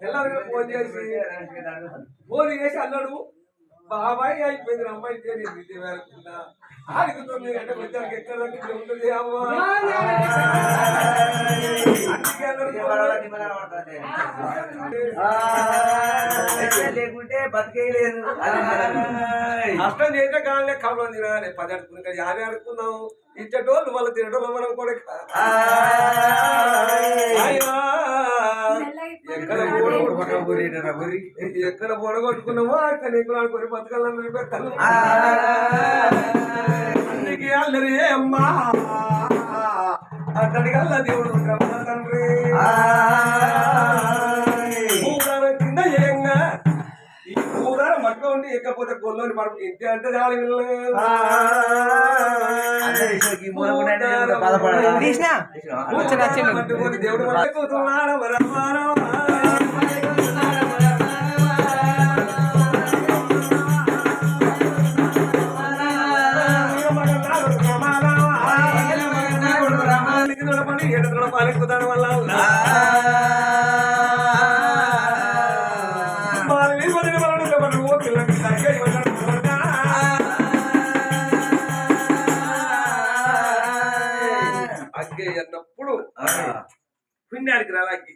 తెల్లారి ఫోన్ చేసి ఫోన్ చేసి అన్నాడు బాబాయ్ అయిపోయింది అమ్మాయి తెలియదు ఇది వెళ్ళకుండా ఆడికి తొమ్మిది గంటలకు వచ్చాక ఎక్కడ ఉంటుంది అమ్మా. లేకుంటే బతికేయలేదు నష్టం చేస్తే కాలే కమలం తినాలి పది అడుకుని ఇక్కడ యాభై అడుగుతున్నాం ఇచ్చేటోళ్ళు వాళ్ళు తినటోళ్ళు మనం కూడా ఎక్కడ పోడగొట్టుకున్నామో అక్కడ నీకు అనుకుని బతకాలని పెట్టాలి అందుకే అల్లరి అమ్మా. అక్కడికి అల్ల దేవుడు బ్రహ్మ తండ్రి. కింద ఏంగా ఈ మట్క ఉండి ఎక్కపోతే గొల్లోని ఇంటి అంటే. పట్టుకొని దేవుడు కూతున్నాడు, అగ్గే అన్నప్పుడు పుణ్యానికి రాలాకి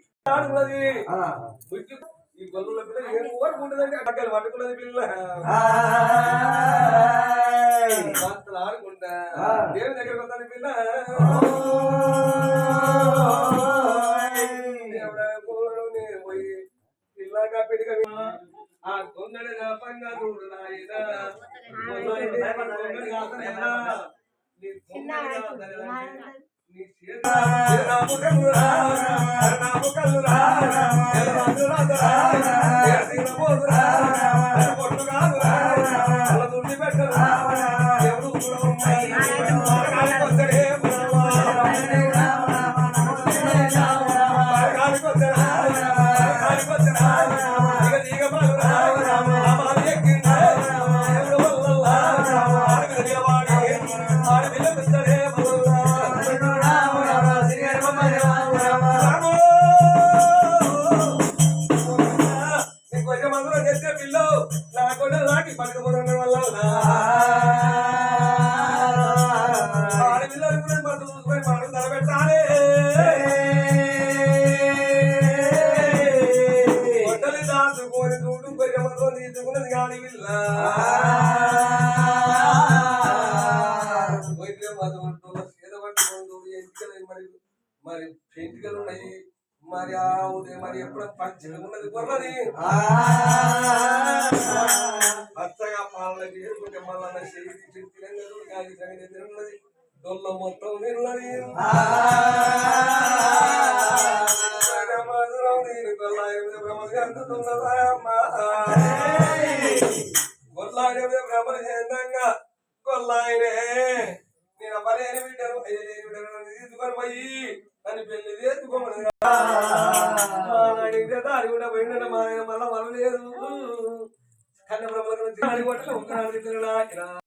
ఈ గొల్లుల పిల్ల ఏం ఊరకు ఉండదండి అక్కలు పట్టుకున్నది పిల్ల పొట్టుగాదురా అలదుండి పెట్టరా మరి మరి ఎంటికలు ఉన్నాయి మరి ఆ. ఉదయం మరి ఎప్పుడు పంచలు ఉన్నది కొన్నది పచ్చగా పాలన చేసుకుంటే మళ్ళీ శరీరం తిరగదు గాలి సగం తిరున్నది దొల్ల మొత్తం తిరున్నది గొల్లాయన భ్రమణ చేద్దాంగా. కొల్లాయనే నేను అవ్వలేని బిడ్డను అయ్యలేని బిడ్డను తీసుకొని పోయి నన్ను పెళ్ళి చేసుకోమని దారి కూడా పోయిన మా ఆయన మళ్ళా మరలేదు కన్న బ్రహ్మల గురించి అడిగొట్ల ఉంటాడు